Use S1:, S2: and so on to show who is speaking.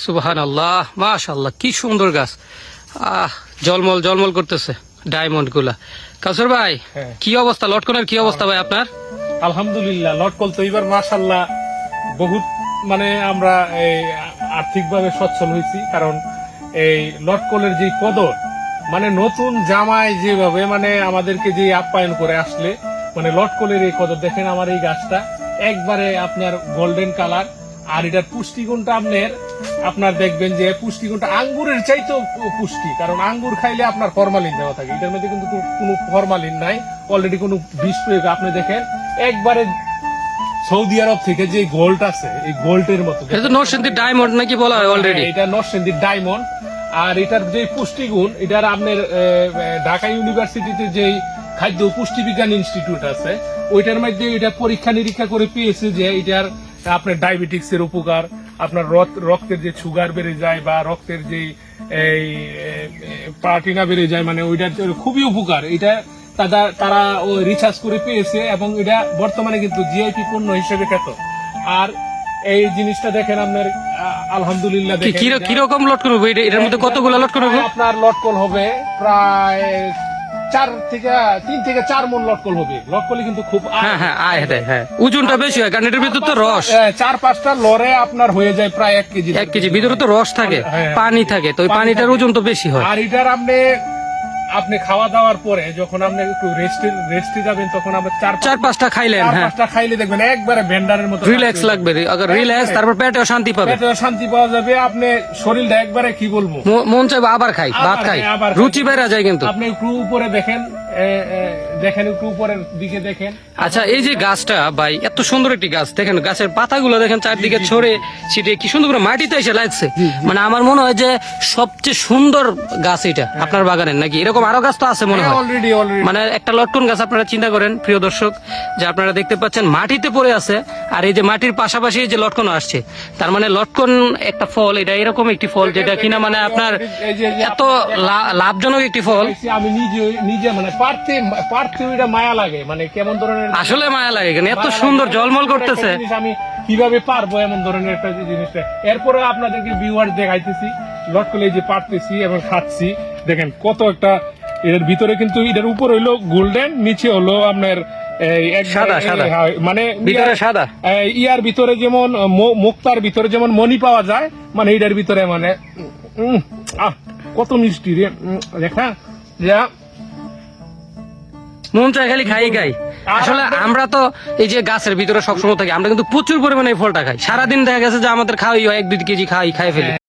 S1: সুবাহান আল্লাহ মাশাল্লাহ কি সুন্দর গাছ। আহ জলমল জলমল করতেছে ডায়মন্ডগুলা কাসর ভাই
S2: হ্যাঁ।
S1: কি অবস্থা? লটকনের কি অবস্থা ভাই আপনার?
S2: আলহামদুলিল্লাহ লটকল তো এবার মাশাল্লাহ বহুত মানে আমরা এই আর্থিকভাবে সচ্ছল হয়েছি কারণ এই লটকলের যে কদর মানে নতুন জামাই যেভাবে মানে আমাদেরকে যে আপ্যায়ন করে আসলে মানে লটকলের এই কদর দেখেন আমার এই গাছটা একবারে আপনার গোল্ডেন কালার আর এটার পুষ্টিগুণটা আপনার আপনার দেখবেন যে পুষ্টিগুণটা আঙ্গুরের চাইতেও পুষ্টি কারণ আঙ্গুর খাইলে আপনার ফরমালিন দেওয়া থাকে। এটার মধ্যে কিন্তু কোনো- ফরমালিন নাই। অলরেডি কোনো বিষ প্রয়োগ আপনি দেখেন একবারে সৌদি আরব থেকে যে গোল্ড আছে এই গোল্ডের মতো
S1: এটা ডায়মন্ড নাকি বলা হয় অলরেডি
S2: এটা নরসিংদীর ডায়মন্ড আর এটার যে পুষ্টিগুণ এটার আপনার ঢাকা ইউনিভার্সিটিতে যেই খাদ্য ও পুষ্টি বিজ্ঞান ইনস্টিটিউট আছে ওইটার মধ্যে এটা পরীক্ষা নিরীক্ষা করে পেয়েছে যে এটার আপনার ডায়াবেটিক্স এর উপকার আপনার রক্ত- রক্তের যে সুগার বেড়ে যায় বা রক্তের যে এই প্লাটিনা বেড়ে যায় মানে ওইটার খুবই উপকার। এটা তারা তারা রিসার্চ করে পেয়েছে এবং এটা বর্তমানে কিন্তু জিআইপি পণ্য হিসেবে খ্যাত। আর এই জিনিসটা দেখেন আপনার আলহামদুলিল্লাহ
S1: কি কীরকম লটকন হবে? এটা- এটার মধ্যে কতগুলো লটকন হবে?
S2: আপনার লটকল হবে প্রায় চার থেকে তিন থেকে চার মন লটকল হবে। লটকলে কিন্তু খুব
S1: হ্যাঁ হ্যাঁ আয় হ্যাঁ হ্যাঁ। ওজনটা বেশি হয় কারণ এটার ভিতরে তো রস।
S2: হ্যাঁ, চার পাঁচটা লরে আপনার হয়ে যায় প্রায় এক কেজি
S1: এক কেজি ভিতরে তো রস থাকে
S2: হ্যাঁ।
S1: পানি থাকে তো ওই পানিটার ওজন তো বেশি হয়।
S2: আর এটার আপনি আপনি খাওয়া দাওয়ার পরে যখন আপনি একটু রেস্টে রেস্টে যাবেন তখন আমরা চার
S1: চার পাঁচটা খাইলেন
S2: চার
S1: হ্যাঁ।
S2: পাঁচটা খাইলে দেখবেন একবারে ভেন্ডারের মতো
S1: রিল্যাক্স লাগবে। আগে রিল্যাক্স তারপর পেটেও শান্তি পাবে।
S2: পেটেও শান্তি পাওয়া যাবে। আপনি শরীরটা একবারে কি বলব?
S1: মন চাইবে আবার খাই ভাত খাই। রুচি বেড়া যায় কিন্তু।
S2: আপনি একটু উপরে দেখেন দেখেন একটু উপরের দিকে দেখেন।
S1: আচ্ছা এই যে গাছটা ভাই এত সুন্দর একটি গাছ। দেখেন গাছের পাতাগুলো দেখেন চারদিকে ছড়ে ছিটে কি সুন্দর করে মাটিতে এসে লাগছে। মানে আমার মনে হয় যে সবচেয়ে সুন্দর গাছ এটা আপনার বাগানের নাকি? এরকম আরও গাছ তো আছে মনে হয়
S2: অলরেডি অলরেডি
S1: মানে একটা লটকন গাছ আপনারা চিন্তা করেন প্রিয় দর্শক যে আপনারা দেখতে পাচ্ছেন মাটিতে পড়ে আছে আর এই যে মাটির পাশাপাশি যে লটকন আসছে তার মানে লটকন একটা ফল এটা এরকম একটি ফল যেটা কিনা মানে আপনার এত লাভজনক একটি ফল।
S2: আমি নিজে নিজে মানে পারতে পারতে ওইটা মায়া লাগে মানে কেমন ধরনের
S1: আসলে মায়া লাগে এখানে এত সুন্দর জলমল করতেছে।
S2: আমি কীভাবে পারব এমন ধরনের একটা জিনিসটা? এরপরে আপনাদেরকে ভিউয়ার্স দেখাইতেছি লটকলে এই যে পারতেছি এবং খাচ্ছি দেখেন কত একটা এর ভিতরে কিন্তু এটার উপর হইল গোল্ডেন নিচে হলো আপনার মানে
S1: সাদা।
S2: ইয়ার ভিতরে যেমন মুক্তার ভিতরে যেমন মনি পাওয়া যায় মানে এটার ভিতরে মানে আহ কত মিষ্টি রে দেখা যা
S1: মন চায় খালি খাই খাই। আসলে আমরা তো এই যে গাছের ভিতরে সবসময় থাকি, আমরা কিন্তু প্রচুর পরিমাণে ফলটা খাই। সারাদিন দেখা গেছে যে আমাদের খাওয়াই হয়, এক দুই কেজি খাই খাই ফেলি।